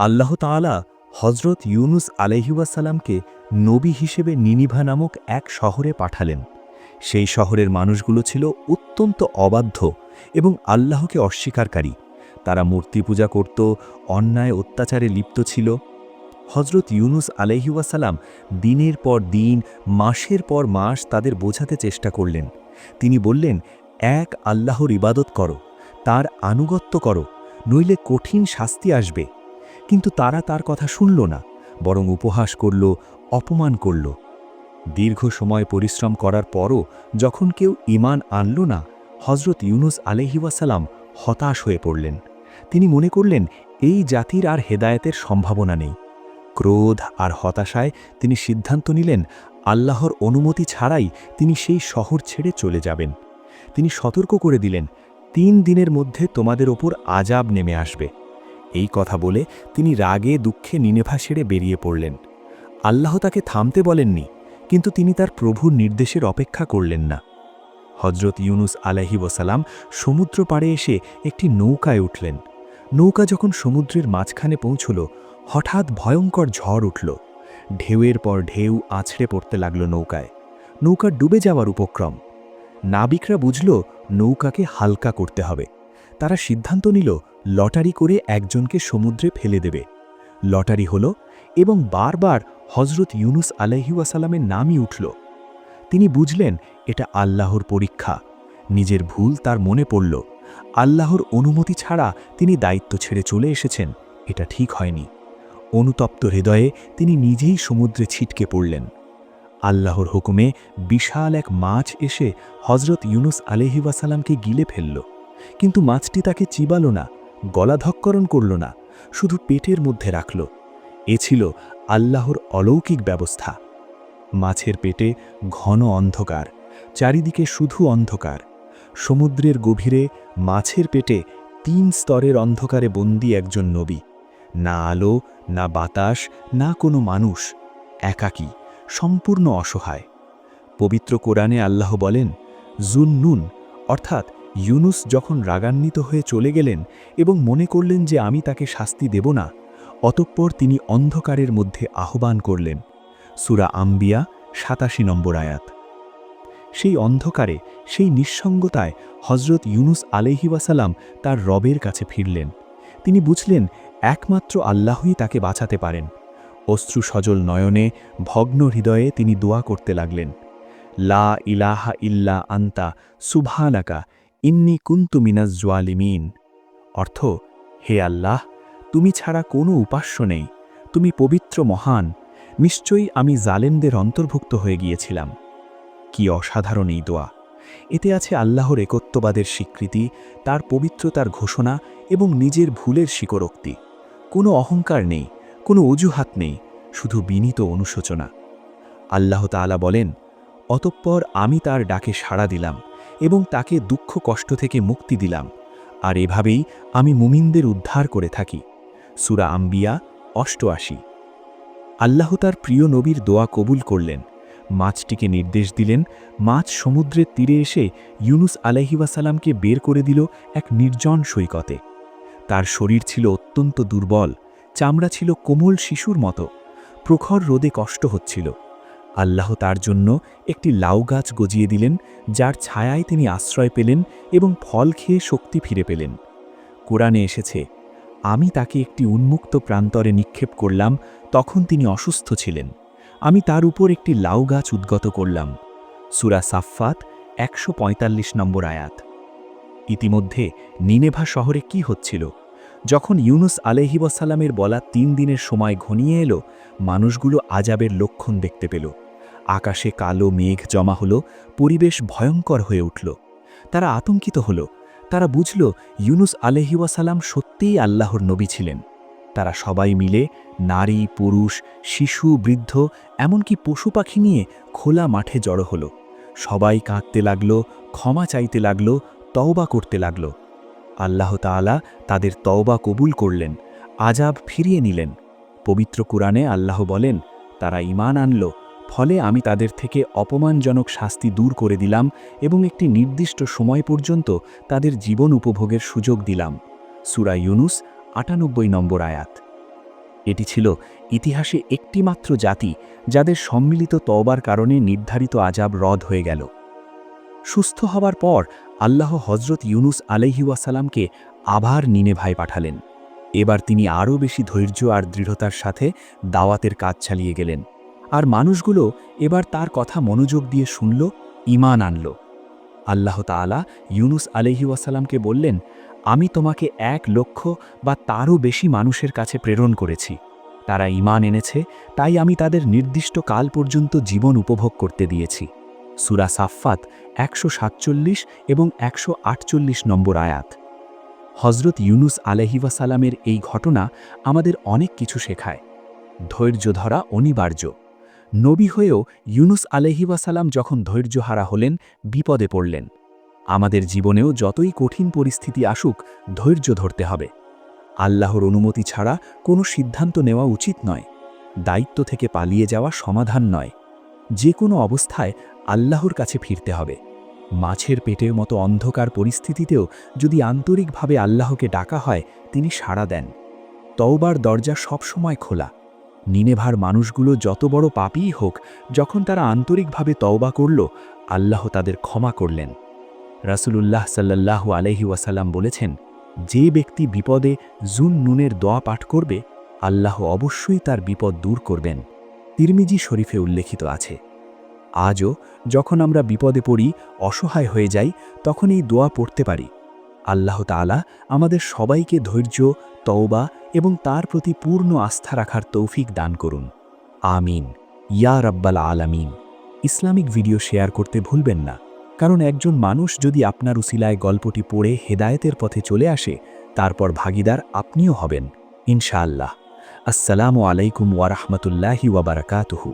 আল্লাহ তাআলা হজরত ইউনুস আলহিউসালামকে নবী হিসেবে নিনিভা নামক এক শহরে পাঠালেন। সেই শহরের মানুষগুলো ছিল অত্যন্ত অবাধ্য এবং আল্লাহকে অস্বীকারী। তারা মূর্তি পূজা করত, অন্যায় অত্যাচারে লিপ্ত ছিল। হজরত ইউনুস আলহিউসালাম দিনের পর দিন, মাসের পর মাস তাদের বোঝাতে চেষ্টা করলেন। তিনি বললেন, এক, আল্লাহর ইবাদত করো, তার আনুগত্য করো, নইলে কঠিন শাস্তি আসবে। কিন্তু তারা তার কথা শুনল না, বরং উপহাস করল, অপমান করল। দীর্ঘ সময় পরিশ্রম করার পরও যখন কেউ ইমান আনল না হজরত ইউনুস আলহিউসালাম হতাশ হয়ে পড়লেন। তিনি মনে করলেন, এই জাতির আর হেদায়েতের সম্ভাবনা নেই। ক্রোধ আর হতাশায় তিনি সিদ্ধান্ত নিলেন, আল্লাহর অনুমতি ছাড়াই তিনি সেই শহর ছেড়ে চলে যাবেন। তিনি সতর্ক করে দিলেন, তিন দিনের মধ্যে তোমাদের ওপর আজাব নেমে আসবে। এই কথা বলে তিনি রাগে, দুঃখে, নিনেভা ছেড়ে বেরিয়ে পড়লেন। আল্লাহ তাকে থামতে বলেননি, কিন্তু তিনি তার প্রভুর নির্দেশের অপেক্ষা করলেন না। হজরত ইউনুস আলাহি ওসালাম সমুদ্র পাড়ে এসে একটি নৌকায় উঠলেন। নৌকা যখন সমুদ্রের মাঝখানে পৌঁছল, হঠাৎ ভয়ঙ্কর ঝড় উঠল। ঢেউয়ের পর ঢেউ আছড়ে পড়তে লাগল নৌকায়। নৌকা ডুবে যাওয়ার উপক্রম। নাবিকরা বুঝল, নৌকাকে হালকা করতে হবে। তারা সিদ্ধান্ত নিল, লটারি করে একজনকে সমুদ্রে ফেলে দেবে। লটারি হল এবং বারবার হজরত ইউনুস আলহিউসালামের নামই উঠল। তিনি বুঝলেন, এটা আল্লাহর পরীক্ষা। নিজের ভুল তার মনে পড়ল। আল্লাহর অনুমতি ছাড়া তিনি দায়িত্ব ছেড়ে চলে এসেছেন, এটা ঠিক হয়নি। অনুতপ্ত হৃদয়ে তিনি নিজেই সমুদ্রে ছিটকে পড়লেন। আল্লাহর হুকুমে বিশাল এক মাছ এসে হজরত ইউনুস আলহিবাসালামকে গিলে ফেলল। কিন্তু মাছটি তাকে চিবাল না গলাধক্করণ করল না, শুধু পেটের মধ্যে রাখল। এ ছিল আল্লাহর অলৌকিক ব্যবস্থা। মাছের পেটে ঘন অন্ধকার, চারিদিকে শুধু অন্ধকার। সমুদ্রের গভীরে মাছের পেটে তিন স্তরের অন্ধকারে বন্দি একজন নবী, না আলো, না বাতাস, না কোনো মানুষ, একাকী, সম্পূর্ণ অসহায়। পবিত্র কোরআনে আল্লাহ বলেন, জুন নুন, অর্থাৎ ইউনুস যখন রাগান্বিত হয়ে চলে গেলেন এবং মনে করলেন যে আমি তাকে শাস্তি দেব না, অতঃপর তিনি অন্ধকারের মধ্যে আহ্বান করলেন। সুরা আম্বিয়া, সাতাশি নম্বর আয়াত। সেই অন্ধকারে, সেই নিঃসঙ্গতায় হজরত ইউনুস আলহিবাসালাম তার রবের কাছে ফিরলেন। তিনি বুঝলেন, একমাত্র আল্লাহই তাকে বাঁচাতে পারেন। অশ্রু সজল নয়নে, ভগ্ন হৃদয়ে তিনি দোয়া করতে লাগলেন। লা ইলাহা ইল্লা আন্তা সুভানাকা ইন্নি কুন্তু মিনাজ জোয়ালিমিন অর্থ, হে আল্লাহ, তুমি ছাড়া কোনো উপাস্য নেই। তুমি পবিত্র মহান। নিশ্চয়ই আমি জালেমদের অন্তর্ভুক্ত হয়ে গিয়েছিলাম। কি অসাধারণ এই দোয়া। এতে আছে আল্লাহর একত্ববাদের স্বীকৃতি, তার পবিত্রতার ঘোষণা এবং নিজের ভুলের স্বীকরোক্তি। কোনো অহংকার নেই, কোনো অজুহাত নেই, শুধু বিনীত অনুশোচনা। আল্লাহ তাআলা বলেন, অতঃপর আমি তার ডাকে সাড়া দিলাম। এবং তাকে দুঃখ কষ্ট থেকে মুক্তি দিলাম। আর এভাবেই আমি মুমিনদের উদ্ধার করে থাকি। সুরা আম্বিয়া, অষ্টআশি। আল্লাহ তার প্রিয় নবীর দোয়া কবুল করলেন। মাছটিকে নির্দেশ দিলেন, মাছ সমুদ্রের তীরে এসে ইউনুস আলাইহিওয়াসালামকে বের করে দিল এক নির্জন সৈকতে। তার শরীর ছিল অত্যন্ত দুর্বল, চামড়া ছিল কোমল শিশুর মতো। প্রখর রোদে কষ্ট হচ্ছিল। আল্লাহ তার জন্য একটি লাউ গাছ গজিয়ে দিলেন, যার ছায়ায় তিনি আশ্রয় পেলেন এবং ফল খেয়ে শক্তি ফিরে পেলেন। কোরআনে এসেছে, আমি তাকে একটি উন্মুক্ত প্রান্তরে নিক্ষেপ করলাম, তখন তিনি অসুস্থ ছিলেন। আমি তার উপর একটি লাউ গাছ উদ্গত করলাম। সুরা সাফফাত একশো পঁয়তাল্লিশ নম্বর আয়াত। ইতিমধ্যে নিনেভা শহরে কি হচ্ছিল? যখন ইউনুস আলহিবসালামের বলা তিন দিনের সময় ঘনিয়ে এলো, মানুষগুলো আজাবের লক্ষণ দেখতে পেল। আকাশে কালো মেঘ জমা হলো, পরিবেশ ভয়ঙ্কর হয়ে উঠল। তারা আতঙ্কিত হল। তারা বুঝল, ইউনুস আলহিওয়াসালাম সত্যিই আল্লাহর নবী ছিলেন। তারা সবাই মিলে নারী, পুরুষ, শিশু, বৃদ্ধ, এমনকি পশু পাখি নিয়ে খোলা মাঠে জড়ো হলো। সবাই কাঁদতে লাগল, ক্ষমা চাইতে লাগল, তওবা করতে লাগল। আল্লাহ তাআলা তাদের তওবা কবুল করলেন আজাব ফিরিয়ে নিলেন। পবিত্র কুরআনে আল্লাহ বলেন, তারা ঈমান আনল ফলে আমি তাদের থেকে অপমানজনক শাস্তি দূর করে দিলাম এবং একটি নির্দিষ্ট সময় পর্যন্ত তাদের জীবন উপভোগের সুযোগ দিলাম। সুরা ইউনুস, আটানব্বই নম্বর আয়াত। এটি ছিল ইতিহাসে একটিমাত্র জাতি যাদের সম্মিলিত তওবার কারণে নির্ধারিত আজাব রদ হয়ে গেল। সুস্থ হবার পর আল্লাহ হজরত ইউনুস আলহিউসালামকে আবার নিনেভায় পাঠালেন। এবার তিনি আরও বেশি ধৈর্য আর দৃঢ়তার সাথে দাওয়াতের কাজ চালিয়ে গেলেন। আর মানুষগুলো এবার তার কথা মনোযোগ দিয়ে শুনল ইমান আনল। আল্লাহ তাআলা ইউনুস আলহিউসালামকে বললেন, আমি তোমাকে এক লক্ষ বা তারও বেশি মানুষের কাছে প্রেরণ করেছি। তারা ইমান এনেছে, তাই আমি তাদের নির্দিষ্ট কাল পর্যন্ত জীবন উপভোগ করতে দিয়েছি। সুরা সাফফাত একশো সাতচল্লিশ এবং একশো আটচল্লিশ নম্বর আয়াত। হজরত ইউনুস আলহিবাসালামের এই ঘটনা আমাদের অনেক কিছু শেখায়। ধৈর্য ধরা অনিবার্য। নবী হয়েও ইউনুস আলহিবাসালাম যখন ধৈর্যহারা হলেন, বিপদে পড়লেন। আমাদের জীবনেও যতই কঠিন পরিস্থিতি আসুক, ধৈর্য ধরতে হবে। আল্লাহর অনুমতি ছাড়া কোনো সিদ্ধান্ত নেওয়া উচিত নয়। দায়িত্ব থেকে পালিয়ে যাওয়া সমাধান নয়। যে কোনো অবস্থায় আল্লাহর কাছে ফিরতে হবে। মাছের পেটের মতো অন্ধকার পরিস্থিতিতেও যদি আন্তরিকভাবে আল্লাহকে ডাকা হয়, তিনি সাড়া দেন। তওবার দরজা সবসময় খোলা। নিনেভার মানুষগুলো যত বড় পাপীই হোক, যখন তারা আন্তরিকভাবে তওবা করল, আল্লাহ তাদের ক্ষমা করলেন। রাসূলুল্লাহ সাল্লাল্লাহু আলহি ওয়াসাল্লাম বলেছেন, যে ব্যক্তি বিপদে জুন নুনের দোয়া পাঠ করবে, আল্লাহ অবশ্যই তার বিপদ দূর করবেন। তিরমিজি শরীফে উল্লেখিত আছে, আজও যখন আমরা বিপদে পড়ি, অসহায় হয়ে যাই, তখন এই দোয়া পড়তে পারি। আল্লাহ তাআলা আমাদের সবাইকে ধৈর্য, তওবা এবং তার প্রতি পূর্ণ আস্থা রাখার তৌফিক দান করুন। আমিন। ইয়া রাব্বাল আলামিন। ইসলামিক ভিডিও শেয়ার করতে ভুলবেন না, কারণ একজন মানুষ যদি আপনার উসিলায় গল্পটি পড়ে হেদায়েতের পথে চলে আসে, তারপর ভাগিদার আপনিও হবেন। ইনশাআল্লাহ। আসসালামু আলাইকুম ওয়ারহমতুল্লাহি ওয়াবারাকাতুহু